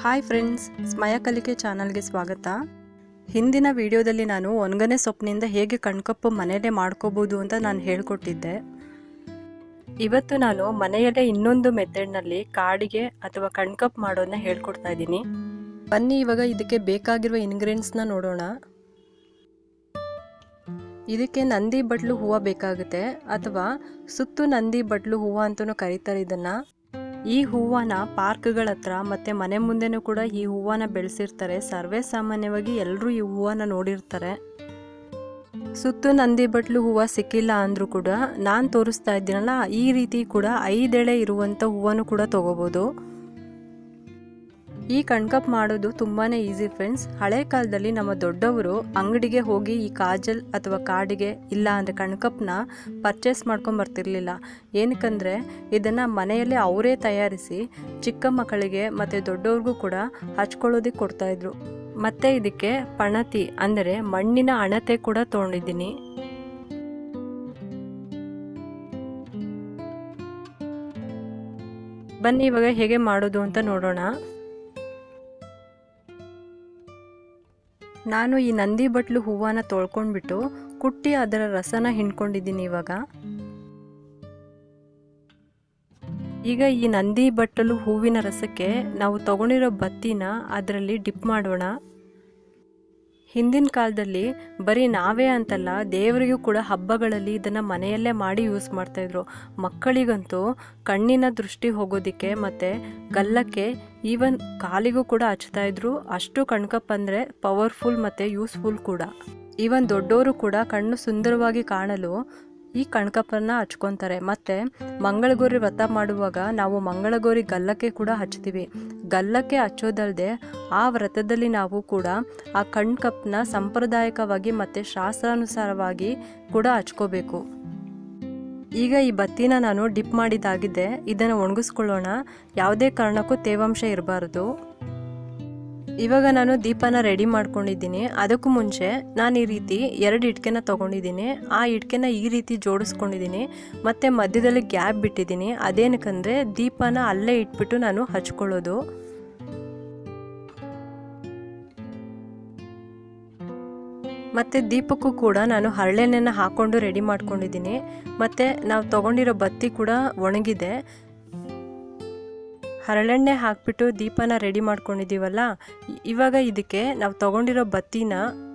Hi friends, ಸ್ಮಯ ಕಲಿಕೆ ಚಾನಲ್ಗೆ ಸ್ವಾಗತ. ಹಿಂದಿನ ವಿಡಿಯೋದಲ್ಲಿ ನಾನು ಒಣಗನೆ ಸೊಪ್ಪಿನಿಂದ ಹೇಗೆ ಕಣ್ಕಪ್ಪು ಮನೆಯಲ್ಲೇ ಮಾಡ್ಕೋಬೋದು ಅಂತ ನಾನು ಹೇಳ್ಕೊಟ್ಟಿದ್ದೆ. ಇವತ್ತು ನಾನು ಮನೆಯಲ್ಲೇ ಇನ್ನೊಂದು ಮೆಥಡ್ನಲ್ಲಿ ಕಾಡಿಗೆ ಅಥವಾ ಕಣ್ಕಪ್ಪು ಮಾಡೋದನ್ನ ಹೇಳ್ಕೊಡ್ತಾ ಇದ್ದೀನಿ. ಬನ್ನಿ ಇವಾಗ ಇದಕ್ಕೆ ಬೇಕಾಗಿರುವ ಇಂಗ್ರೀಡಿಯೆಂಟ್ಸ್ನ ನೋಡೋಣ. ಇದಕ್ಕೆ ನಂದಿ ಬಟ್ಲು ಹೂವು ಬೇಕಾಗುತ್ತೆ ಅಥವಾ ಸುತ್ತು ನಂದಿ ಬಟ್ಲು ಹೂವು ಅಂತಲೂ ಕರೀತಾರೆ ಇದನ್ನು. ಈ ಹೂವನ ಪಾರ್ಕ್ಗಳ ಹತ್ರ ಮತ್ತೆ ಮನೆ ಮುಂದೆನೂ ಕೂಡ ಈ ಹೂವನ ಬೆಳೆಸಿರ್ತಾರೆ. ಸರ್ವೇ ಸಾಮಾನ್ಯವಾಗಿ ಎಲ್ಲರೂ ಈ ಹೂವನ ನೋಡಿರ್ತಾರೆ. ಸುತ್ತು ನಂದಿ ಬಟ್ಲು ಹೂವು ಸಿಕ್ಕಿಲ್ಲ ಅಂದರೂ ಕೂಡ ನಾನು ತೋರಿಸ್ತಾ ಇದ್ದೀನಲ್ಲ, ಈ ರೀತಿ ಕೂಡ ಐದೆಳೆ ಇರುವಂಥ ಹೂವನ್ನು ಕೂಡ ತೊಗೋಬೋದು. ಈ ಕಣ್ಕಪ್ ಮಾಡೋದು ತುಂಬಾ ಈಸಿ ಫ್ರೆಂಡ್ಸ್. ಹಳೆ ಕಾಲದಲ್ಲಿ ನಮ್ಮ ದೊಡ್ಡವರು ಅಂಗಡಿಗೆ ಹೋಗಿ ಈ ಕಾಜಲ್ ಅಥವಾ ಕಾಡಿಗೆ ಇಲ್ಲ ಅಂದರೆ ಕಣ್ಕಪ್ನ ಪರ್ಚೇಸ್ ಮಾಡ್ಕೊಂಡು ಬರ್ತಿರ್ಲಿಲ್ಲ. ಏನಕ್ಕಂದರೆ ಇದನ್ನು ಮನೆಯಲ್ಲೇ ಅವರೇ ತಯಾರಿಸಿ ಚಿಕ್ಕ ಮಕ್ಕಳಿಗೆ ಮತ್ತು ದೊಡ್ಡವ್ರಿಗೂ ಕೂಡ ಹಚ್ಕೊಳ್ಳೋದಕ್ಕೆ ಕೊಡ್ತಾಯಿದ್ರು ಮತ್ತು ಇದಕ್ಕೆ ಪಣತಿ ಅಂದರೆ ಮಣ್ಣಿನ ಅಣತೆ ಕೂಡ ತೊಗೊಂಡಿದ್ದೀನಿ. ಬನ್ನಿ ಇವಾಗ ಹೇಗೆ ಮಾಡೋದು ಅಂತ ನೋಡೋಣ. ನಾನು ಈ ನಂದಿ ಬಟ್ಲು ಹೂವನ್ನ ತೊಳ್ಕೊಂಡ್ಬಿಟ್ಟು ಕುಟ್ಟಿ ಅದರ ರಸನ ಹಿಂಡ್ಕೊಂಡಿದ್ದೀನಿ ಇವಾಗ. ಈಗ ಈ ನಂದಿ ಬಟ್ಟಲು ಹೂವಿನ ರಸಕ್ಕೆ ನಾವು ತಗೊಂಡಿರೋ ಬತ್ತಿನ ಅದರಲ್ಲಿ ಡಿಪ್ ಮಾಡೋಣ. ಹಿಂದಿನ ಕಾಲದಲ್ಲಿ ಬರೀ ನಾವೇ ಅಂತಲ್ಲ ದೇವರಿಗೂ ಕೂಡ ಹಬ್ಬಗಳಲ್ಲಿ ಇದನ್ನು ಮನೆಯಲ್ಲೇ ಮಾಡಿ ಯೂಸ್ ಮಾಡ್ತಾಯಿದ್ರು ಮಕ್ಕಳಿಗಂತೂ ಕಣ್ಣಿನ ದೃಷ್ಟಿ ಹೋಗೋದಕ್ಕೆ ಮತ್ತು ಗಲ್ಲಕ್ಕೆ ಈವನ್ ಕಾಲಿಗೂ ಕೂಡ ಹಚ್ತಾ ಇದ್ರು. ಅಷ್ಟು ಕಣ್ಕಪ್ಪ ಅಂದರೆ ಪವರ್ಫುಲ್ ಮತ್ತು ಯೂಸ್ಫುಲ್ ಕೂಡ. ಈವನ್ ದೊಡ್ಡವರು ಕೂಡ ಕಣ್ಣು ಸುಂದರವಾಗಿ ಕಾಣಲು ಈ ಕಣ್ಕಪ್ಪನ್ನು ಹಚ್ಕೊತಾರೆ. ಮತ್ತು ಮಂಗಳಗೌರಿ ವ್ರತ ಮಾಡುವಾಗ ನಾವು ಮಂಗಳಗೌರಿ ಗಲ್ಲಕ್ಕೆ ಕೂಡ ಹಚ್ತೀವಿ ಗಲ್ಲಕ್ಕೆ ಹಚ್ಚೋದಲ್ಲದೆ ಆ ವ್ರತದಲ್ಲಿ ನಾವು ಕೂಡ ಆ ಕಣ್ಕಪ್ಪನ್ನ ಸಾಂಪ್ರದಾಯಿಕವಾಗಿ ಮತ್ತು ಶಾಸ್ತ್ರಾನುಸಾರವಾಗಿ ಕೂಡ ಹಚ್ಕೋಬೇಕು. ಈಗ ಈ ಬತ್ತಿನ ನಾನು ಡಿಪ್ ಮಾಡಿದಾಗಿದೆ ಇದನ್ನು ಒಣಗಿಸ್ಕೊಳ್ಳೋಣ. ಯಾವುದೇ ಕಾರಣಕ್ಕೂ ತೇವಾಂಶ ಇರಬಾರ್ದು. ಇವಾಗ ನಾನು ದೀಪನ ರೆಡಿ ಮಾಡ್ಕೊಂಡಿದ್ದೀನಿ. ಅದಕ್ಕೂ ಮುಂಚೆ ನಾನು ಈ ರೀತಿ ಎರಡು ಇಟ್ಕೆನ ತೊಗೊಂಡಿದ್ದೀನಿ. ಆ ಇಟ್ಕೆನ ಈ ರೀತಿ ಜೋಡಿಸ್ಕೊಂಡಿದ್ದೀನಿ. ಮತ್ತು ಮಧ್ಯದಲ್ಲಿ ಗ್ಯಾಪ್ ಬಿಟ್ಟಿದ್ದೀನಿ. ಅದೇನಕ್ಕಂದರೆ ದೀಪನ ಅಲ್ಲೇ ಇಟ್ಬಿಟ್ಟು ನಾನು ಹಚ್ಕೊಳ್ಳೋದು. ಮತ್ತು ದೀಪಕ್ಕೂ ಕೂಡ ನಾನು ಹರಳೆಣ್ಣೆನ ಹಾಕ್ಕೊಂಡು ರೆಡಿ ಮಾಡ್ಕೊಂಡಿದ್ದೀನಿ. ಮತ್ತು ನಾವು ತೊಗೊಂಡಿರೋ ಬತ್ತಿ ಕೂಡ ಒಣಗಿದೆ. ಹರಳೆಣ್ಣೆ ಹಾಕ್ಬಿಟ್ಟು ದೀಪನ ರೆಡಿ ಮಾಡ್ಕೊಂಡಿದ್ದೀವಲ್ಲ ಇವಾಗ ಇದಕ್ಕೆ ನಾವು ತೊಗೊಂಡಿರೋ ಬತ್ತಿನ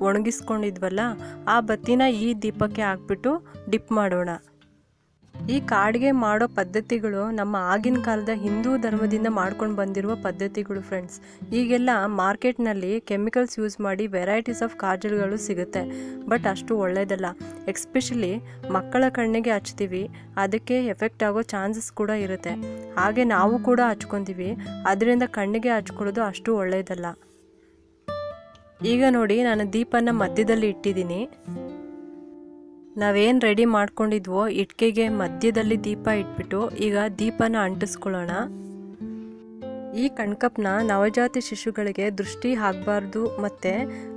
ಒಣಗಿಸ್ಕೊಂಡಿದ್ವಲ್ಲ, ಆ ಬತ್ತಿನ ಈ ದೀಪಕ್ಕೆ ಹಾಕ್ಬಿಟ್ಟು ಡಿಪ್ ಮಾಡೋಣ. ಈ ಕಾಡಿಗೆ ಮಾಡೋ ಪದ್ಧತಿಗಳು ನಮ್ಮ ಆಗಿನ ಕಾಲದ ಹಿಂದೂ ಧರ್ಮದಿಂದ ಮಾಡ್ಕೊಂಡು ಬಂದಿರುವ ಪದ್ಧತಿಗಳು ಫ್ರೆಂಡ್ಸ್ ಈಗೆಲ್ಲ ಮಾರ್ಕೆಟ್ನಲ್ಲಿ ಕೆಮಿಕಲ್ಸ್ ಯೂಸ್ ಮಾಡಿ ವೆರೈಟೀಸ್ ಆಫ್ ಕಾಜಲ್ಗಳು ಸಿಗುತ್ತೆ. ಬಟ್ ಅಷ್ಟು ಒಳ್ಳೆಯದಲ್ಲ ಎಕ್ಸ್ಪೆಷಲಿ ಮಕ್ಕಳ ಕಣ್ಣಿಗೆ ಹಚ್ತೀವಿ. ಅದಕ್ಕೆ ಎಫೆಕ್ಟ್ ಆಗೋ ಚಾನ್ಸಸ್ ಕೂಡ ಇರುತ್ತೆ. ಹಾಗೆ ನಾವು ಕೂಡ ಹಚ್ಕೊತೀವಿ ಅದರಿಂದ ಕಣ್ಣಿಗೆ ಹಚ್ಕೊಳ್ಳೋದು ಅಷ್ಟು ಒಳ್ಳೆಯದಲ್ಲ ಈಗ ನೋಡಿ, ನಾನು ದೀಪನ ಮಧ್ಯದಲ್ಲಿ ಇಟ್ಟಿದ್ದೀನಿ. ನಾವೇನು ರೆಡಿ ಮಾಡ್ಕೊಂಡಿದ್ವೋ ಇಟ್ಕೆಗೆ ಮಧ್ಯದಲ್ಲಿ ದೀಪ ಇಟ್ಬಿಟ್ಟು ಈಗ ದೀಪನ ಅಂಟಿಸ್ಕೊಳ್ಳೋಣ. ಈ ಕಣ್ಕಪ್ನ ನವಜಾತಿ ಶಿಶುಗಳಿಗೆ ದೃಷ್ಟಿ ಆಗಬಾರ್ದು ಮತ್ತು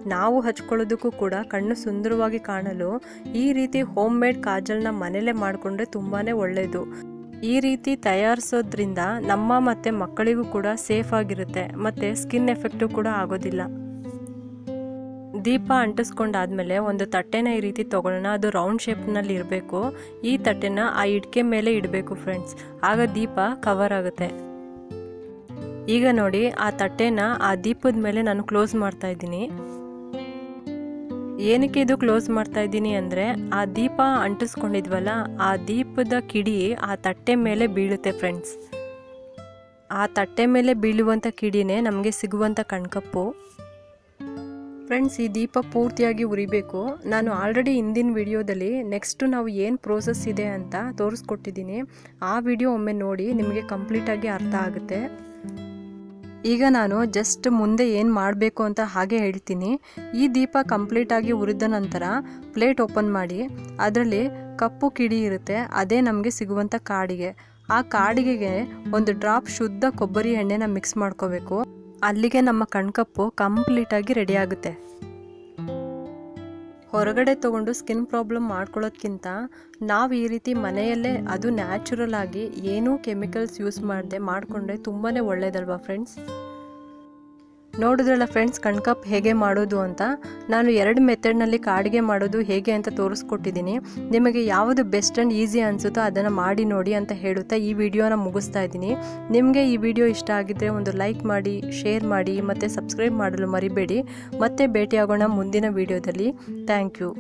ನಾವು ಹಚ್ಕೊಳ್ಳೋದಕ್ಕೂ ಕೂಡ ಕಣ್ಣು ಸುಂದರವಾಗಿ ಕಾಣಲು ಈ ರೀತಿ ಹೋಮ್ ಮೇಡ್ ಕಾಜಲ್ನ ಮನೇಲೆ ಮಾಡಿಕೊಂಡ್ರೆ ತುಂಬಾ ಒಳ್ಳೆಯದು ಈ ರೀತಿ ತಯಾರಿಸೋದ್ರಿಂದ ನಮ್ಮ ಮತ್ತು ಮಕ್ಕಳಿಗೂ ಕೂಡ ಸೇಫ್ ಆಗಿರುತ್ತೆ, ಮತ್ತು ಸ್ಕಿನ್ ಎಫೆಕ್ಟು ಕೂಡ ಆಗೋದಿಲ್ಲ. ದೀಪ ಅಂಟಿಸ್ಕೊಂಡಾದ್ಮೇಲೆ ಒಂದು ತಟ್ಟೆನ ಈ ರೀತಿ ತೊಗೊಳ್ಳೋಣ, ಅದು ರೌಂಡ್ ಶೇಪ್ನಲ್ಲಿ ಇರಬೇಕು. ಈ ತಟ್ಟೆನ ಆ ಇಟ್ಕೆ ಮೇಲೆ ಇಡಬೇಕು ಫ್ರೆಂಡ್ಸ್ ಆಗ ದೀಪ ಕವರ್ ಆಗುತ್ತೆ. ಈಗ ನೋಡಿ, ಆ ತಟ್ಟೆನ ಆ ದೀಪದ ಮೇಲೆ ನಾನು ಕ್ಲೋಸ್ ಮಾಡ್ತಾ ಇದ್ದೀನಿ. ಏನಕ್ಕೆ ಇದು ಕ್ಲೋಸ್ ಮಾಡ್ತಾ ಇದ್ದೀನಿ ಅಂದರೆ, ಆ ದೀಪ ಅಂಟಿಸ್ಕೊಂಡಿದ್ವಲ್ಲ, ಆ ದೀಪದ ಕಿಡಿ ಆ ತಟ್ಟೆ ಮೇಲೆ ಬೀಳುತ್ತೆ ಫ್ರೆಂಡ್ಸ್ ಆ ತಟ್ಟೆ ಮೇಲೆ ಬೀಳುವಂಥ ಕಿಡಿನೇ ನಮಗೆ ಸಿಗುವಂಥ ಕಣ್ಕಪ್ಪು. ಫ್ರೆಂಡ್ಸ್ ಈ ದೀಪ ಪೂರ್ತಿಯಾಗಿ ಉರಿಬೇಕು. ನಾನು ಆಲ್ರೆಡಿ ಹಿಂದಿನ ವಿಡಿಯೋದಲ್ಲಿ ನೆಕ್ಸ್ಟು ನಾವು ಏನು ಪ್ರೋಸೆಸ್ ಇದೆ ಅಂತ ತೋರಿಸ್ಕೊಟ್ಟಿದ್ದೀನಿ. ಆ ವಿಡಿಯೋ ಒಮ್ಮೆ ನೋಡಿ, ನಿಮಗೆ ಕಂಪ್ಲೀಟಾಗಿ ಅರ್ಥ ಆಗುತ್ತೆ. ಈಗ ನಾನು ಜಸ್ಟ್ ಮುಂದೆ ಏನು ಮಾಡಬೇಕು ಅಂತ ಹಾಗೆ ಹೇಳ್ತೀನಿ. ಈ ದೀಪ ಕಂಪ್ಲೀಟಾಗಿ ಉರಿದ ನಂತರ ಪ್ಲೇಟ್ ಓಪನ್ ಮಾಡಿ, ಅದರಲ್ಲಿ ಕಪ್ಪು ಕಿಡಿ ಇರುತ್ತೆ, ಅದೇ ನಮಗೆ ಸಿಗುವಂಥ ಕಾಡಿಗೆ. ಆ ಕಾಡಿಗೆಗೆ ಒಂದು ಡ್ರಾಪ್ ಶುದ್ಧ ಕೊಬ್ಬರಿ ಎಣ್ಣೆನ ಮಿಕ್ಸ್ ಮಾಡ್ಕೋಬೇಕು. ಅಲ್ಲಿಗೆ ನಮ್ಮ ಕಣ್ಕಪ್ಪು ಕಂಪ್ಲೀಟಾಗಿ ರೆಡಿ ಆಗುತ್ತೆ. ಹೊರಗಡೆ ತೊಗೊಂಡು ಸ್ಕಿನ್ ಪ್ರಾಬ್ಲಮ್ ಮಾಡ್ಕೊಳ್ಳೋದ್ಕಿಂತ ನಾವು ಈ ರೀತಿ ಮನೆಯಲ್ಲೇ ಅದು ನ್ಯಾಚುರಲ್ ಆಗಿ ಏನೂ ಕೆಮಿಕಲ್ಸ್ ಯೂಸ್ ಮಾಡದೆ ಮಾಡಿಕೊಂಡ್ರೆ ತುಂಬಾ ಒಳ್ಳೇದಲ್ವಾ ಫ್ರೆಂಡ್ಸ್ ನೋಡಿದ್ರಲ್ಲ ಫ್ರೆಂಡ್ಸ್ ಕಣ್ಕಪ್ ಹೇಗೆ ಮಾಡೋದು ಅಂತ? ನಾನು ಎರಡು ಮೆಥಡ್ನಲ್ಲಿ ಕಾಡಿಗೆ ಮಾಡೋದು ಹೇಗೆ ಅಂತ ತೋರಿಸ್ಕೊಟ್ಟಿದ್ದೀನಿ. ನಿಮಗೆ ಯಾವುದು ಬೆಸ್ಟ್ ಆ್ಯಂಡ್ ಈಸಿ ಅನಿಸುತ್ತೋ ಅದನ್ನು ಮಾಡಿ ನೋಡಿ ಅಂತ ಹೇಳುತ್ತಾ ಈ ವಿಡಿಯೋನ ಮುಗಿಸ್ತಾ ಇದ್ದೀನಿ. ನಿಮಗೆ ಈ ವಿಡಿಯೋ ಇಷ್ಟ ಆಗಿದ್ದರೆ ಒಂದು ಲೈಕ್ ಮಾಡಿ ಶೇರ್ ಮಾಡಿ ಮತ್ತು ಸಬ್ಸ್ಕ್ರೈಬ್ ಮಾಡಲು ಮರಿಬೇಡಿ. ಮತ್ತೆ ಭೇಟಿಯಾಗೋಣ ಮುಂದಿನ ವಿಡಿಯೋದಲ್ಲಿ. Thank you